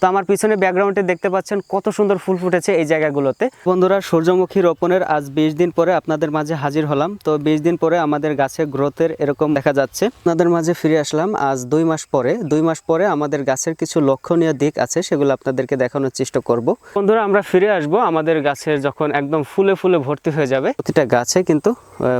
তো আমার পিছনে ব্যাকগ্রাউন্ডে দেখতে পাচ্ছেন কত সুন্দর ফুল ফুটেছে এই জায়গাগুলোতে। বন্ধুরা, সূর্যমুখী রোপণের আজ বিশ দিন পরে আপনাদের মাঝে হাজির হলাম। তো বিশ দিন পরে আমাদের গাছে গ্রোথের এরকম দেখা যাচ্ছে। আপনাদের মাঝে ফিরে আসলাম আজ দুই মাস পরে। দুই মাস পরে আমাদের গাছের কিছু লক্ষণীয় দিক আছে, সেগুলো আপনাদেরকে দেখানোর চেষ্টা করব। বন্ধুরা, আমরা ফিরে আসব আমাদের গাছের যখন একদম ফুলে ফুলে ভর্তি হয়ে যাবে। প্রতিটা গাছে কিন্তু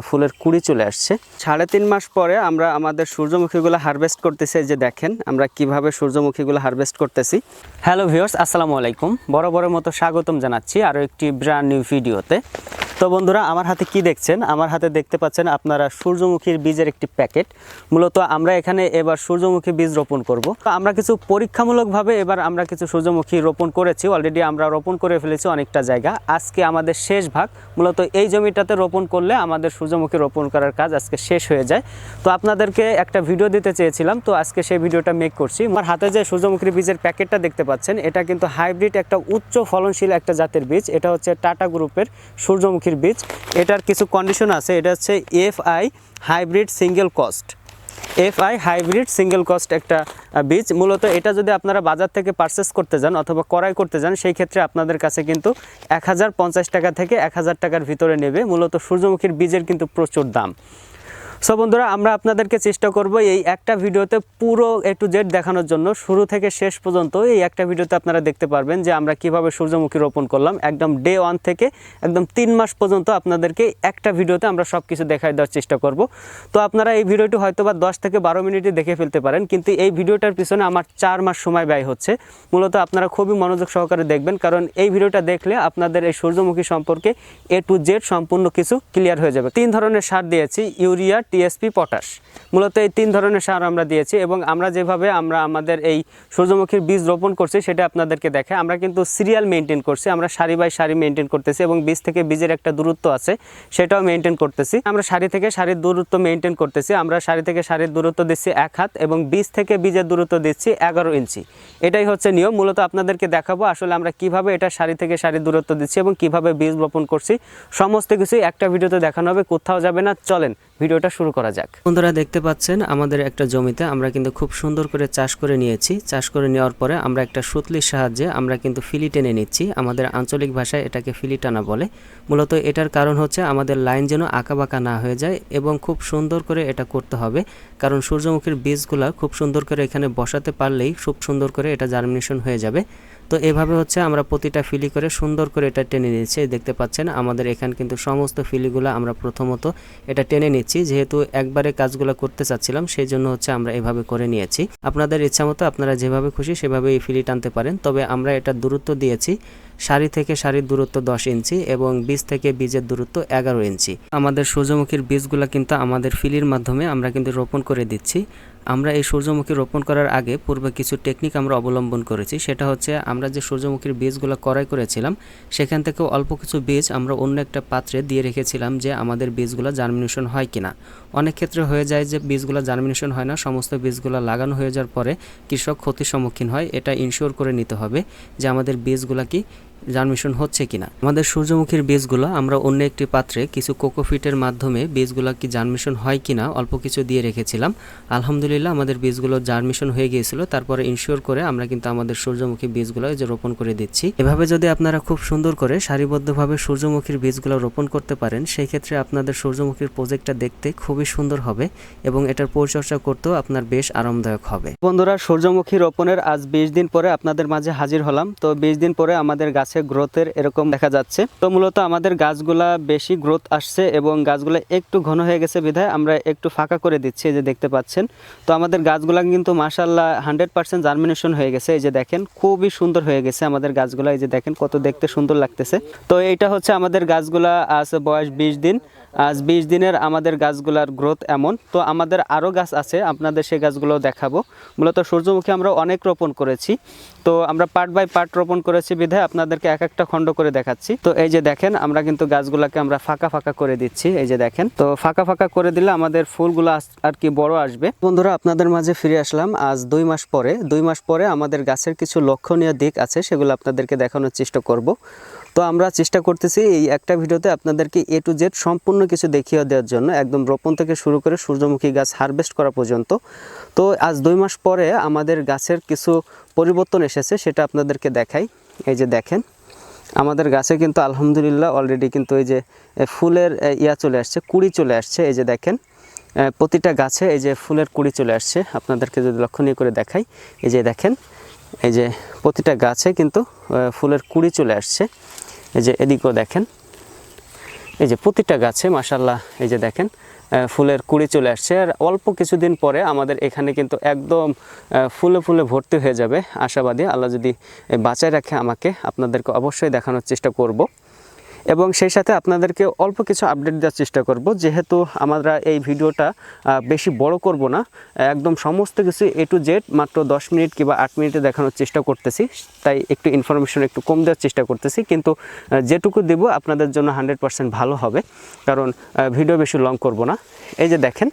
ফুলের কুড়ি চলে আসছে। সাড়ে তিন মাস পরে আমরা আমাদের সূর্যমুখীগুলো হারভেস্ট করতেছি। যে দেখেন, আমরা কীভাবে সূর্যমুখীগুলো হারভেস্ট করতেছি। হ্যালো ভিউয়ার্স আসসালামু আলাইকুম। বড় বড় মতো স্বাগতম জানাচ্ছি আরও একটি ব্র্যান্ড নিউ ভিডিওতে। তো বন্ধুরা, আমার হাতে কি দেখছেন? আমার হাতে দেখতে পাচ্ছেন আপনারা সূর্যমুখীর বীজের একটি প্যাকেট। মূলত আমরা এখানে এবার সূর্যমুখী বীজ রোপণ করব। তো আমরা কিছু পরীক্ষামূলকভাবে এবার আমরা কিছু সূর্যমুখী রোপণ করেছি। অলরেডি আমরা রোপণ করে ফেলেছি অনেকটা জায়গা। আজকে আমাদের শেষ ভাগ। মূলত এই জমিটাতে রোপণ করলে আমাদের সূর্যমুখী রোপণ করার কাজ আজকে শেষ হয়ে যায়। তো আপনাদেরকে একটা ভিডিও দিতে চেয়েছিলাম। তো আজকে সেই ভিডিওটা মেক করছি। আমার হাতে যে সূর্যমুখী বীজের প্যাকেটটা দেখতে পাচ্ছেন, এটা কিন্তু হাইব্রিড একটা উচ্চ ফলনশীল একটা জাতের বীজ। এটা হচ্ছে টাটা গ্রুপের সূর্যমুখীর বীজ। এটার কিছু কন্ডিশন আছে, এটা হচ্ছে F I hybrid single cost F I hybrid single cost একটা বীজ। মূলত এটা যদি আপনারা বাজার থেকে পারচেস করতে যান অথবা ক্রয় করতে যান, সেই ক্ষেত্রে আপনাদের কাছে কিন্তু এক হাজার পঞ্চাশ টাকা থেকে এক হাজার টাকার ভিতরে নেবে। মূলত সূর্যমুখীর বীজের কিন্তু প্রচুর দাম। সো বন্ধুরা, আমরা আপনাদেরকে চেষ্টা করব এই একটা ভিডিওতে পুরো এ টু জেড দেখানোর জন্য। শুরু থেকে শেষ পর্যন্ত এই একটা ভিডিওতে আপনারা দেখতে পারবেন যে আমরা কীভাবে সূর্যমুখী রোপণ করলাম। একদম ডে ওয়ান থেকে একদম তিন মাস পর্যন্ত আপনাদেরকে একটা ভিডিওতে আমরা সব কিছু দেখাই দেওয়ার চেষ্টা করব। তো আপনারা এই ভিডিওটি হয়তো বা দশ থেকে বারো মিনিটে দেখে ফেলতে পারেন, কিন্তু এই ভিডিওটার পিছনে আমার চার মাস সময় ব্যয় হচ্ছে। মূলত আপনারা খুবই মনোযোগ সহকারে দেখবেন, কারণ এই ভিডিওটা দেখলে আপনাদের এই সূর্যমুখী সম্পর্কে এ টু জেড সম্পূর্ণ কিছু ক্লিয়ার হয়ে যাবে। তিন ধরনের সার দিয়েছি, ইউরিয়া টিএসপি পটাশ। মূলত এই তিন ধরনের সার আমরা দিয়েছি এবং আমরা যেভাবে আমরা আমাদের এই সূর্যমুখীর বীজ রোপণ করছি সেটা আপনাদেরকে দেখে, আমরা কিন্তু সিরিয়াল মেনটেন করছি, আমরা সারি বাই সারি মেনটেন করতেছি এবং বীজ থেকে বীজের একটা দূরত্ব আছে সেটাও মেনটেন করতেছি। আমরা সারি থেকে সারির দূরত্ব মেনটেন করতেছি, আমরা সারি থেকে সারির দূরত্ব দিচ্ছি এক হাত এবং বীজ থেকে বীজের দূরত্ব দিচ্ছি এগারো ইঞ্চি। এটাই হচ্ছে নিয়ম, মূলত আপনাদেরকে দেখাবো আসলে আমরা কীভাবে এটা সারি থেকে সারির দূরত্ব দিচ্ছি এবং কীভাবে বীজ রোপণ করছি। সমস্ত কিছুই একটা ভিডিওতে দেখানো হবে, কোথাও যাবে না, চলেন ভিডিওটা শুরু করা যাক। বন্ধুরা দেখতে পাচ্ছেন, আমাদের একটা জমিতে আমরা কিন্তু খুব সুন্দর করে চাষ করে নিয়েছি। চাষ করে নেওয়ার পরে আমরা একটা সুতলির সাহায্যে আমরা কিন্তু ফিলি টেনে নিচ্ছি। আমাদের আঞ্চলিক ভাষায় এটাকে ফিলি টানা বলে। মূলত এটার কারণ হচ্ছে আমাদের লাইন যেন আঁকাবাঁকা না হয়ে যায় এবং খুব সুন্দর করে এটা করতে হবে। কারণ সূর্যমুখীর বীজগুলা খুব সুন্দর করে এখানে বসাতে পারলেই খুব সুন্দর করে এটা জার্মিনেশন হয়ে যাবে। তো এভাবে হচ্ছে আমরা প্রতিটা ফিলি করে সুন্দর করে এটা টেনে নিয়েছি। দেখতে পাচ্ছেন, আমাদের এখানে কিন্তু সমস্ত ফিলিগুলো আমরা প্রথমত এটা টেনে নিচ্ছি। যেহেতু একবারে কাজগুলো করতে চাচ্ছিলাম সেই জন্য হচ্ছে আমরা এভাবে করে নিয়েছি। আপনাদের ইচ্ছা মতো আপনারা যেভাবে খুশি সেভাবে এই ফিলি টানতে পারেন। তবে আমরা এটা দূরত্ব দিয়েছি সারি থেকে সারির দূরত্ব দশ ইঞ্চি এবং বীজ থেকে বীজের দূরত্ব এগারো ইঞ্চি। আমাদের সূর্যমুখীর বীজগুলো কিন্তু আমাদের ফিলির মাধ্যমে আমরা কিন্তু রোপণ করে দিচ্ছি। আমরা এই সূর্যমুখী রোপণ করার আগে পূর্বে কিছু টেকনিক আমরা অবলম্বন করেছি। সেটা হচ্ছে আমরা যে সূর্যমুখীর বীজগুলো ক্রয় করেছিলাম, সেখান থেকে অল্প কিছু বীজ আমরা অন্য একটা পাত্রে দিয়ে রেখেছিলাম যে আমাদের বীজগুলো জার্মিনেশন হয় কিনা। অনেক ক্ষেত্রে হয়ে যায় যে বীজগুলো জার্মিনেশন হয় না, সমস্ত বীজগুলো লাগানো হয়ে যাওয়ার পরে কৃষক ক্ষতির সম্মুখীন হয়। এটা ইনশিওর করে নিতে হবে যে আমাদের বীজগুলো কি জার্মিনেশন হচ্ছে কিনা। আমাদের সূর্যমুখীর বীজগুলো আমরা অন্য একটি পাত্রে কিছু কোকোফিটের মাধ্যমে বীজগুলো কি জার্মিনেশন হয় কিনা অল্প কিছু দিয়ে রেখেছিলাম। আলহামদুলিল্লাহ আমাদের বীজগুলো জার্মিনেশন হয়ে গিয়েছিল, তারপরে ইনশিওর করে আমরা কিন্তু আমাদের সূর্যমুখী বীজগুলো যে রোপণ করে দিচ্ছি। এভাবে যদি আপনারা খুব সুন্দর করে সারিবদ্ধভাবে সূর্যমুখীর বীজগুলো রোপণ করতে পারেন, সেই ক্ষেত্রে আপনাদের সূর্যমুখীর প্রজেক্টটা দেখতে খুবই সুন্দর হবে এবং এটার পরিচর্যা করতেও আপনার বেশ আরামদায়ক হবে। বন্ধুরা, সূর্যমুখী রোপণের আজ বিশ দিন পরে আপনাদের মাঝে হাজির হলাম। তো বিশ দিন পরে আমাদের গাছে গ্রোথের এরকম দেখা যাচ্ছে। তো মূলত আমাদের গাছগুলা বেশি গ্রোথ আসছে এবং গাছগুলো একটু ঘন হয়ে গেছে বিধায় আমরা একটু ফাঁকা করে দিচ্ছি এই যে দেখতে পাচ্ছেন। তো আমাদের গাছগুলা কিন্তু মাসাল্লাহ হান্ড্রেড পার্সেন্ট জার্মিনেশন হয়ে গেছে। এই যে দেখেন, খুবই সুন্দর হয়ে গেছে আমাদের গাছগুলা। এই যে দেখেন, কত দেখতে সুন্দর লাগতেছে। তো এইটা হচ্ছে আমাদের গাছগুলা আছে বয়স বিশ দিন। আজ বিশ দিনের আমাদের গাছগুলার গ্রোথ এমন। তো আমাদের আরও গাছ আছে, আপনাদের সেই গাছগুলো দেখাবো। মূলত সূর্যমুখী আমরা অনেক রোপণ করেছি। তো আমরা পার্ট বাই পার্ট রোপণ করেছি বিধায় আপনাদেরকে এক একটা খণ্ড করে দেখাচ্ছি। তো এই যে দেখেন, আমরা কিন্তু গাছগুলোকে আমরা ফাঁকা ফাঁকা করে দিচ্ছি। এই যে দেখেন, তো ফাঁকা ফাঁকা করে দিলে আমাদের ফুলগুলো আর কি বড় আসবে। বন্ধুরা, আপনাদের মাঝে ফিরে আসলাম। আজ দুই মাস পরে, দুই মাস পরে আমাদের গাছের কিছু লক্ষণীয় দিক আছে, সেগুলো আপনাদেরকে দেখানোর চেষ্টা করব। তো আমরা চেষ্টা করতেছি এই একটা ভিডিওতে আপনাদেরকে এ টু জেড সম্পূর্ণ কিছু দেখিয়ে দেওয়ার জন্য। একদম রোপণ থেকে শুরু করে সূর্যমুখী গাছ হারভেস্ট করা পর্যন্ত। তো আজ দুই মাস পরে আমাদের গাছের কিছু পরিবর্তন এসেছে, সেটা আপনাদেরকে দেখাই। এই যে দেখেন, আমাদের গাছে কিন্তু আলহামদুলিল্লাহ অলরেডি কিন্তু এই যে ফুলের ইয়া চলে আসছে, কুড়ি চলে আসছে। এই যে দেখেন প্রতিটা গাছে এই যে ফুলের কুড়ি চলে আসছে। আপনাদেরকে যদি লক্ষণীয় করে দেখাই, এই যে দেখেন এই যে প্রতিটা গাছে কিন্তু ফুলের কুড়ি চলে আসছে। এই যে এদিকেও দেখেন। এই যে প্রতিটা গাছে মাসাল্লাহ এই যে দেখেন ফুলের কুড়ি চলে আসছে। আর অল্প কিছুদিন পরে আমাদের এখানে কিন্তু একদম ফুলে ফুলে ভর্তি হয়ে যাবে। আশাবাদী, আল্লাহ যদি বাঁচায় রাখে আমাকে, আপনাদেরকে অবশ্যই দেখানোর চেষ্টা করব। এবং সেই সাথে আপনাদেরকে অল্প কিছু আপডেট দেওয়ার চেষ্টা করব। যেহেতু আমরা এই ভিডিওটা বেশি বড় করব না, একদম সমস্ত কিছু এ টু জেড মাত্র দশ মিনিট কিংবা 8 মিনিটে দেখানোর চেষ্টা করতেছি। তাই একটু ইনফরমেশন একটু কম দেওয়ার চেষ্টা করতেছি। কিন্তু যেটুকু দেব আপনাদের জন্য হান্ড্রেড ভালো হবে। কারণ ভিডিও বেশি লং করব না। এই যে দেখেন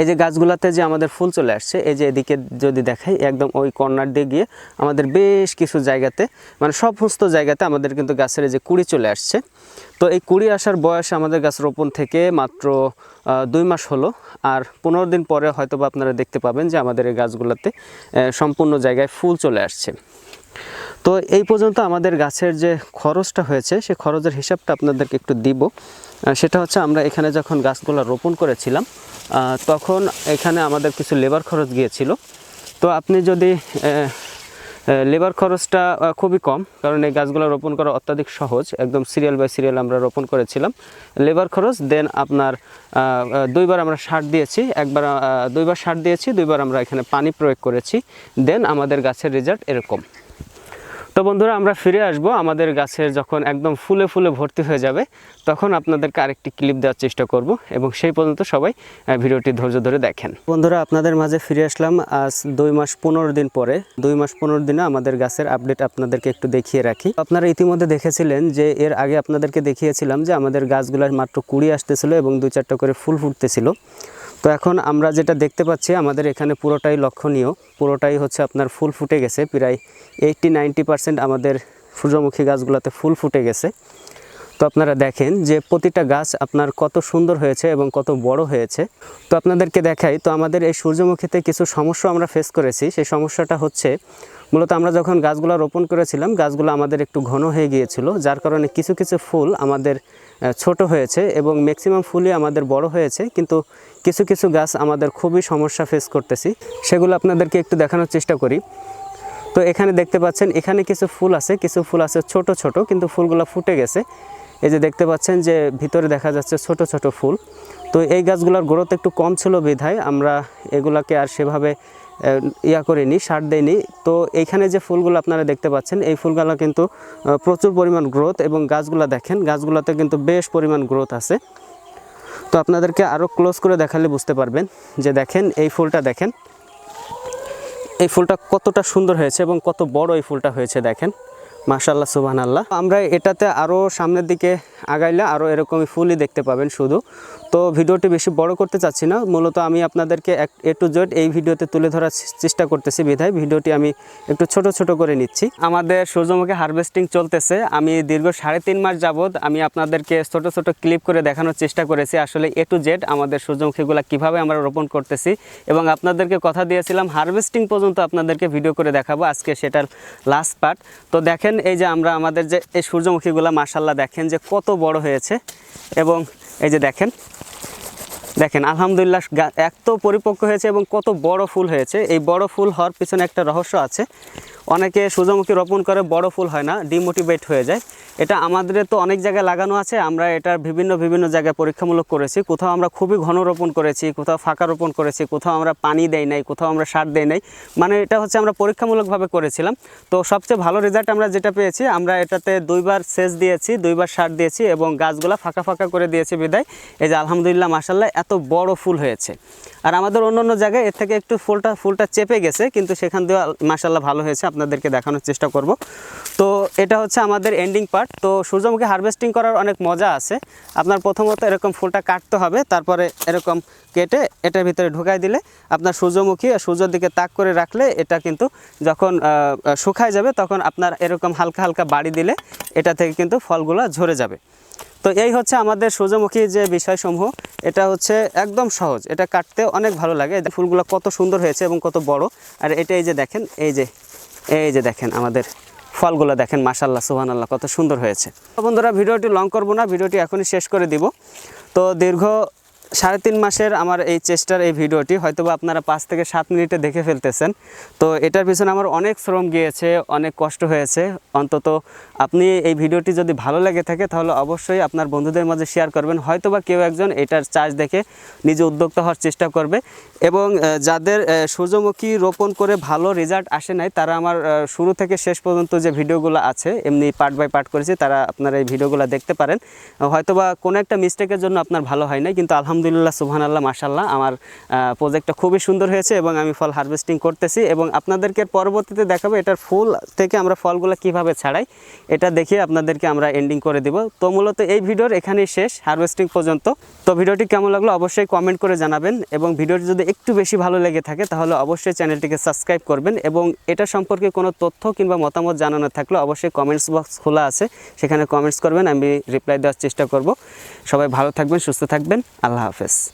এই যে গাছগুলোতে যে আমাদের ফুল চলে আসছে, এই যে এদিকে যদি দেখাই, একদম ওই কর্নার দিয়ে গিয়ে আমাদের বেশ কিছু জায়গাতে মানে সমস্ত জায়গাতে আমাদের কিন্তু গাছের এই যে কুড়ি চলে আসছে। তো এই কুড়ি আসার বয়স আমাদের গাছ রোপণ থেকে মাত্র দুই মাস হলো। আর পনেরো দিন পরে হয়তো আপনারা দেখতে পাবেন যে আমাদের এই গাছগুলোতে সম্পূর্ণ জায়গায় ফুল চলে আসছে। তো এই পর্যন্ত আমাদের গাছের যে খরচটা হয়েছে সেই খরচের হিসাবটা আপনাদেরকে একটু দিব। সেটা হচ্ছে আমরা এখানে যখন গাছগুলো রোপণ করেছিলাম তখন এখানে আমাদের কিছু লেবার খরচ গিয়েছিল। তো আপনি যদি লেবার খরচটা খুবই কম, কারণ এই গাছগুলো রোপণ করা অত্যাধিক সহজ, একদম সিরিয়াল বাই সিরিয়াল আমরা রোপণ করেছিলাম। লেবার খরচ, দেন আপনার দুইবার আমরা সার দিয়েছি, একবার দুইবার সার দিয়েছি, দুইবার আমরা এখানে পানি প্রয়োগ করেছি, দেন আমাদের গাছের রেজাল্ট এরকম। তো বন্ধুরা, আমরা ফিরে আসব আমাদের গাছের যখন একদম ফুলে ফুলে ভর্তি হয়ে যাবে, তখন আপনাদেরকে আরেকটি ক্লিপ দেওয়ার চেষ্টা করব এবং সেই পর্যন্ত সবাই ভিডিওটি ধৈর্য ধরে দেখেন। বন্ধুরা, আপনাদের মাঝে ফিরে আসলাম আজ দুই মাস পনেরো দিন পরে। দুই মাস পনেরো দিনে আমাদের গাছের আপডেট আপনাদেরকে একটু দেখিয়ে রাখি। আপনারা ইতিমধ্যে দেখেছিলেন যে, এর আগে আপনাদেরকে দেখিয়েছিলাম যে, আমাদের গাছগুলোর মাত্র কুড়ি আসতেছিল এবং দুই চারটা করে ফুল ফুটতেছিল। তো এখন আমরা যেটা দেখতে পাচ্ছি, আমাদের এখানে পুরোটাই লক্ষণীয়। পুরোটাই হচ্ছে আপনার ফুল ফুটে গেছে, প্রায় এইটটি নাইনটি পার্সেন্ট আমাদের সূর্যমুখী গাছগুলোতে ফুল ফুটে গেছে। তো আপনারা দেখেন যে প্রতিটা গাছ আপনার কত সুন্দর হয়েছে এবং কত বড় হয়েছে। তো আপনাদেরকে দেখাই, তো আমাদের এই সূর্যমুখীতে কিছু সমস্যা আমরা ফেস করেছি। সেই সমস্যাটা হচ্ছে মূলত আমরা যখন গাছগুলো রোপণ করেছিলাম, গাছগুলো আমাদের একটু ঘন হয়ে গিয়েছিল, যার কারণে কিছু কিছু ফুল আমাদের ছোট হয়েছে এবং ম্যাক্সিমাম ফুলই আমাদের বড় হয়েছে, কিন্তু কিছু কিছু গাছ আমাদের খুবই সমস্যা ফেস করতেছি। সেগুলো আপনাদেরকে একটু দেখানোর চেষ্টা করি। তো এখানে দেখতে পাচ্ছেন, এখানে কিছু ফুল আছে, কিছু ফুল আছে ছোট ছোট, কিন্তু ফুলগুলো ফুটে গেছে। এই যে দেখতে পাচ্ছেন যে ভিতরে দেখা যাচ্ছে ছোট ছোট ফুল। তো এই গাছগুলোর গ্রোথ একটু কম ছিল বিধায় আমরা এগুলাকে আর সেভাবে ইয়া করিনি, সার দেয়নি তো এইখানে যে ফুলগুলো আপনারা দেখতে পাচ্ছেন, এই ফুলগুলো কিন্তু প্রচুর পরিমাণ গ্রোথ এবং গাছগুলো দেখেন, গাছগুলোতে কিন্তু বেশ পরিমাণ গ্রোথ আছে। তো আপনাদেরকে আরও ক্লোজ করে দেখালে বুঝতে পারবেন যে দেখেন, এই ফুলটা দেখেন, এই ফুলটা কতটা সুন্দর হয়েছে এবং কত বড় এই ফুলটা হয়েছে দেখেন। মাশাল্লাহ সুবাহ আল্লাহ আমরা এটাতে আরও সামনের দিকে আগাইলে আরও এরকমই ফুলই দেখতে পাবেন শুধু। তো ভিডিওটি বেশি বড় করতে চাচ্ছি না, মূলত আমি আপনাদেরকে এক এ টু জেড এই ভিডিওতে তুলে ধরার চেষ্টা করতেছি বিধায়। ভিডিওটি আমি একটু ছোট ছোট করে নিচ্ছি। আমাদের সূর্যমুখী হারভেস্টিং চলতেছে। আমি দীর্ঘ সাড়ে তিন মাস যাবৎ আমি আপনাদেরকে ছোট ছোট ক্লিপ করে দেখানোর চেষ্টা করেছি। আসলে এ টু জেড আমাদের সূর্যমুখীগুলো কীভাবে আমরা রোপণ করতেছি এবং আপনাদেরকে কথা দিয়েছিলাম, হারভেস্টিং পর্যন্ত আপনাদেরকে ভিডিও করে দেখাবো। আজকে সেটার লাস্ট পার্ট। তো দেখেন এই যে আমরা আমাদের যে এই সূর্যমুখীগুলো মাসাল্লাহ দেখেন যে কত বড় হয়েছে এবং এই যে দেখেন দেখেন, আলহামদুলিল্লাহ এত পরিপক্ক হয়েছে এবং কত বড় ফুল হয়েছে। এই বড় ফুল হওয়ার পিছনে একটা রহস্য আছে। অনেকে সূর্যমুখী রোপণ করে বড় ফুল হয় না, ডিমোটিভেট হয়ে যায়। এটা আমাদের তো অনেক জায়গায় লাগানো আছে, আমরা এটার বিভিন্ন বিভিন্ন জায়গায় পরীক্ষামূলক করেছি। কোথাও আমরা খুবই ঘন রোপণ করেছি, কোথাও ফাঁকা রোপণ করেছি, কোথাও আমরা পানি দেই নাই, কোথাও আমরা সার দেই নাই। মানে এটা হচ্ছে আমরা পরীক্ষামূলকভাবে করেছিলাম। তো সবচেয়ে ভালো রেজাল্ট আমরা যেটা পেয়েছি, আমরা এটাতে দুইবার সেচ দিয়েছি, দুইবার সার দিয়েছি এবং গাছগুলা ফাঁকা ফাঁকা করে দিয়েছি বিদায়। এই যে আলহামদুলিল্লাহ মাসাল্লাহ এত বড় ফুল হয়েছে। আর আমাদের অন্য অন্য জায়গায় এর থেকে একটু ফুলটা ফুলটা চেপে গেছে, কিন্তু সেখান দিয়ে মাসাল্লাহ ভালো হয়েছে। আপনাদেরকে দেখানোর চেষ্টা করব। তো এটা হচ্ছে আমাদের এন্ডিং পার্ট তো সূর্যমুখী হারভেস্টিং করার অনেক মজা আছে। আপনার প্রথমত এরকম ফুলটা কাটতে হবে, তারপরে এরকম কেটে এটার ভিতরে ঢুকাই দিলে আপনার সূর্যমুখী আর সূর্যের দিকে তাক করে রাখলে এটা কিন্তু যখন শুকায় যাবে, তখন আপনার এরকম হালকা হালকা বাড়ি দিলে এটা থেকে কিন্তু ফলগুলো ঝরে যাবে। তো এই হচ্ছে আমাদের সূর্যমুখী যে বিষয়সমূহ, এটা হচ্ছে একদম সহজ। এটা কাটতে অনেক ভালো লাগে। ফুলগুলো কত সুন্দর হয়েছে এবং কত বড়। আর এটা এই যে দেখেন, এই যে এই যে দেখেন আমাদের ফলগুলো দেখেন মাশাল্লাহ সুহান আল্লাহ কত সুন্দর হয়েছে। বন্ধুরা, ভিডিওটি লং করব না, ভিডিওটি এখনই শেষ করে দিব। তো দীর্ঘ সাড়ে তিন মাসের আমার এই চেষ্টার এই ভিডিওটি, হয়তোবা আপনারা পাঁচ থেকে সাত মিনিটে দেখে ফেলতেছেন। তো এটার পিছনে আমার অনেক শ্রম গিয়েছে, অনেক কষ্ট হয়েছে। অন্তত আপনি এই ভিডিওটি যদি ভালো লেগে থাকে, তাহলে অবশ্যই আপনার বন্ধুদের মাঝে শেয়ার করবেন। হয়তোবা কেউ একজন এটার চার্জ দেখে নিজে উদ্যোক্তা হওয়ার চেষ্টা করবে। এবং যাদের সূর্যমুখী রোপণ করে ভালো রেজাল্ট আসে নাই, তারা আমার শুরু থেকে শেষ পর্যন্ত যে ভিডিওগুলো আছে, এমনি পার্ট বাই পার্ট করেছি, তারা আপনারা এই ভিডিওগুলো দেখতে পারেন। হয়তোবা কোনো একটা মিস্টেকের জন্য আপনার ভালো হয় নাই, কিন্তু আলহামদুলিল্লাহ সুবহান আল্লাহ মাসাল্লাহ আমার প্রজেক্টটা খুবই সুন্দর হয়েছে এবং আমি ফল হারভেস্টিং করতেছি এবং আপনাদেরকে পরবর্তীতে দেখাবো এটার ফুল থেকে আমরা ফলগুলো কীভাবে ছাড়াই, এটা দেখিয়ে আপনাদেরকে আমরা এন্ডিং করে দিব। তো মূলত এই ভিডিওর এখানেই শেষ হারভেস্টিং পর্যন্ত। তো ভিডিওটি কেমন লাগল অবশ্যই কমেন্ট করে জানাবেন এবং ভিডিওটি যদি একটু বেশি ভালো লেগে থাকে তাহলে অবশ্যই চ্যানেলটিকে সাবস্ক্রাইব করবেন এবং এটা সম্পর্কে কোনো তথ্য কিংবা মতামত জানানো থাকলে অবশ্যই কমেন্টস বক্স খোলা আছে, সেখানে কমেন্টস করবেন, আমি রিপ্লাই দেওয়ার চেষ্টা করব। সবাই ভালো থাকবেন, সুস্থ থাকবেন, আল্লাহ হাফেজ